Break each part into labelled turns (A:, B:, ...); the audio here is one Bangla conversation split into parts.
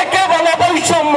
A: একে বলা বৈষম্য।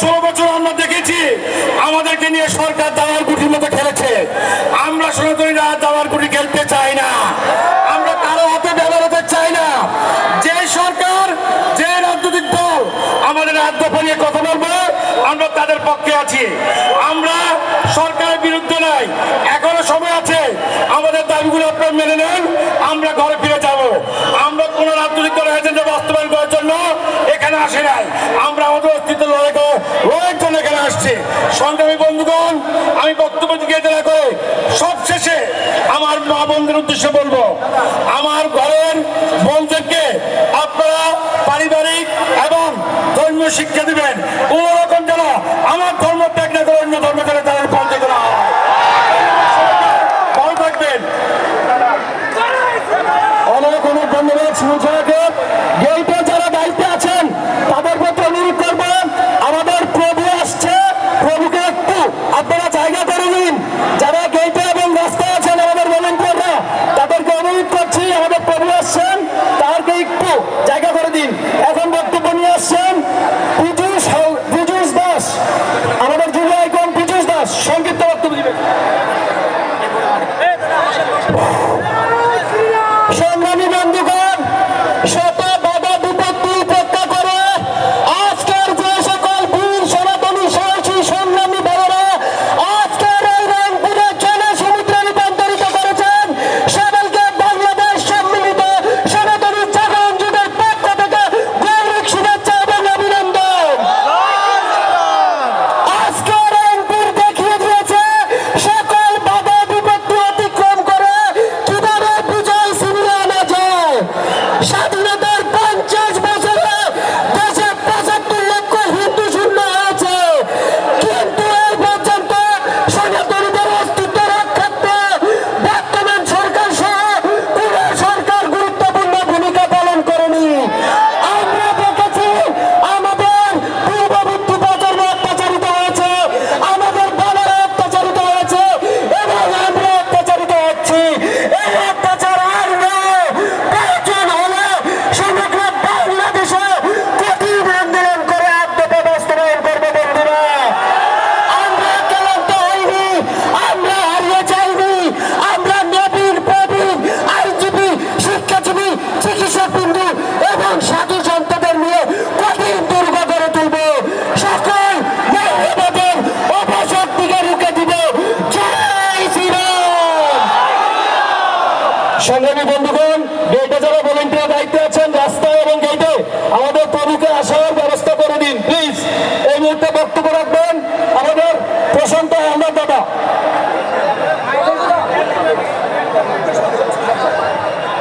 A: ষোলো বছর আমরা দেখেছি, আমাদেরকে নিয়ে সরকার দাওয়ার গুটির মতো খেলেছে। আমরা সনাতনীরা দাওয়ার গুটি খেলতে চাই না। আমরা কারও হাতে ব্যবহার চাই না। যে সরকার, যে রাজনৈতিক দল আমাদের রাজ্য নিয়ে কথা বলব, আমরা তাদের পক্ষে আছি। আমরা সরকারের বিরুদ্ধে নাই এখনও সময় আছে। আমাদের দাবিগুলো আপনার মেনে নেন, আমরা ঘরে আসে নাই। আমরা আমাদের অস্তিত্ব লড়াই লড়াইয়ের জন্য এখানে আসছি। সংগ্রামী বন্ধুগণ, আমি বক্তব্য জিজ্ঞাসা করে সবশেষে আমার মা বন্ধুর উদ্দেশ্যে বলব, আমার ঘরের বন্ধুকে আপনারা পারিবারিক এবং ধর্মীয় শিক্ষা দিবেন। কোন রকম যেন আমার ধর্ম ত্যাগ না করে অন্য ধর্ম করে তাদের বন্ধ করা হয়। ভালো থাকবেন অনেক অনেক ধন্যবাদ সুযোগ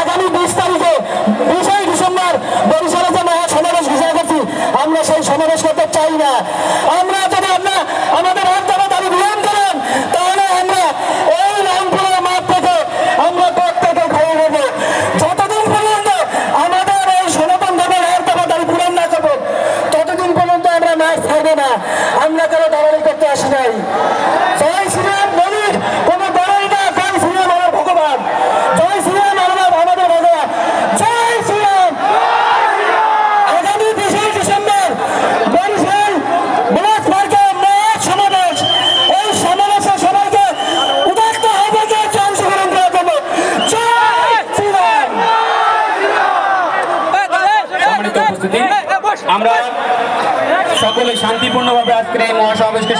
A: আগামী বিশ তারিখে বিশই ডিসেম্বর বরিশালে যে মহা সমাবেশ ঘোষণা করছি, আমরা সেই সমাবেশ করতে চাই না আমরা যদি আমরা আমাদের আট দফা দাবি গ্রহণ করেন তাহলে আমরা এই রংপুরের মাঠ থেকে আমরা প্রত্যেকে ঘরে নেব যতদিন পর্যন্ত আমাদের এই সনাতন ধর্মের এক দফা দাবি পূরণ না করব ততদিন পর্যন্ত আমরা মাছ ছাড়বো না আমরা কারও দালালি করতে আসি নাই জয় শ্রীরাম বলি কোনো দালালি না জয় শ্রীরাম আমার ভগবান জয় শ্রীরাম আমার আমাদের ভগবান জয় শ্রীরাম আগামী বিশে ডিসেম্বর বরিশাল ব্লক পার্কে মহৎ সমাবেশ এই সমাবেশে সবাইকে উদাত্ত আহ্বানকে অংশগ্রহণ করার জন্য জয় শ্রীরাম
B: সম্মানিত উপস্থিতি আমরা সকলে শান্তিপূর্ণভাবে আজকের এই মহাসমাবেশকে